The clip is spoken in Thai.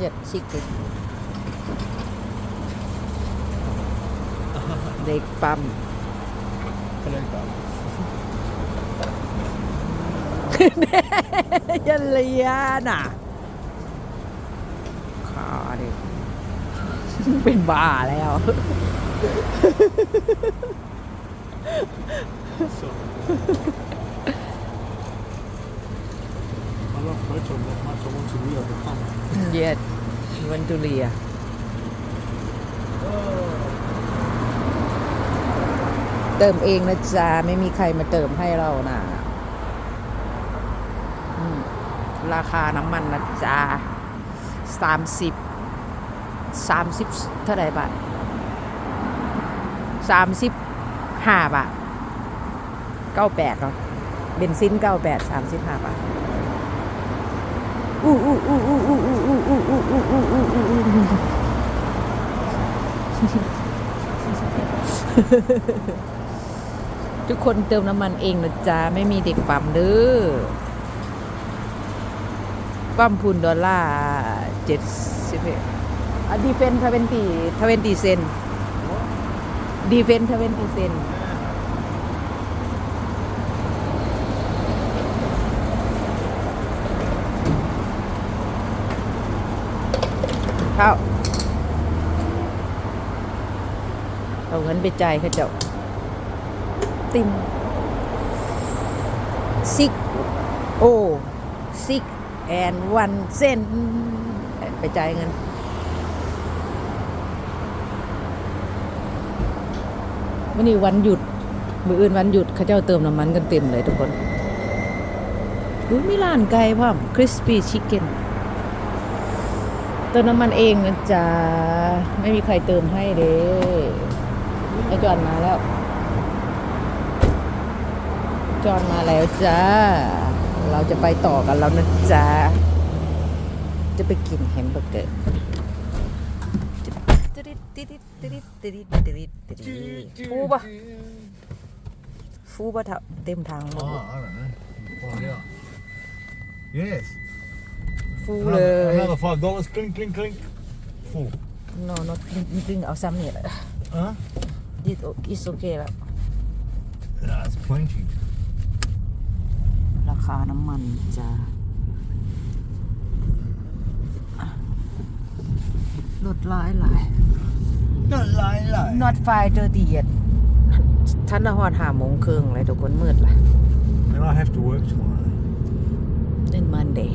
Нет, сикти. เด็กปั๊ม ยันเลียน่ะขาเด็ก เป็นบ้าแล้ว So. I love motor not much. I want to re-overcome. เย็ดวันจุเลียเติมเองนะจ๊ะไม่มีใครมาเติมให้เรานะราคาน้ำมันนะจ๊ะสามสิบสามสิบเท่าไหร่บาทสามสิบห้าบาทเก้าแปดเนาะเบนซินเก้าแปดสามสิบห้าบาท ทุกคนเติมน้ำมันเองนะจ๊ะ ไม่มีเด็กปั๊มเด้อปั๊มพุนดอลลาร์เจ็ดสิบเอ็ดอะดีเฟนทเวนตี้ทเวนตี้เซนดีเฟนทเวนตี้เซน ข้าเอาเงินไปจ่ายเขาเจ้า ติมซิกโอซิกแอนวันเส้นไปจ่ายเงินวันนี้วันหยุด มืออื่นวันหยุดเขาเจ้าเติมน้ำมันกันเต็มเลยทุกคนอุ้ยมีร้านไก่พร้อมคริสปี้ชิคเก้นเติมน้ำมันเองนะจ๊ะ ไม่มีใครเติมให้เด้ไอจอนมาแล้ว จอนมาแล้วจ้า เราจะไปต่อกันแล้วนะจ๊ะ จะไปกินแฮมเบอร์เกอร์ฟูปะฟูปะเท่าเต็มทางหมด Yes. ฟูเลย Another, another five dollars. Clink, clink, clink. Full. no not จริงๆเอาซ้ำเนี่ย Huh? it is okay แล้ว That's plenty. ราคาน้ำมันจะลดหลายหลาย Not lie, lie. not five thirty yet ท่านละหอดหาโมงครึ่งเลยทุกคนมืดละ And I have to work tomorrow. then Monday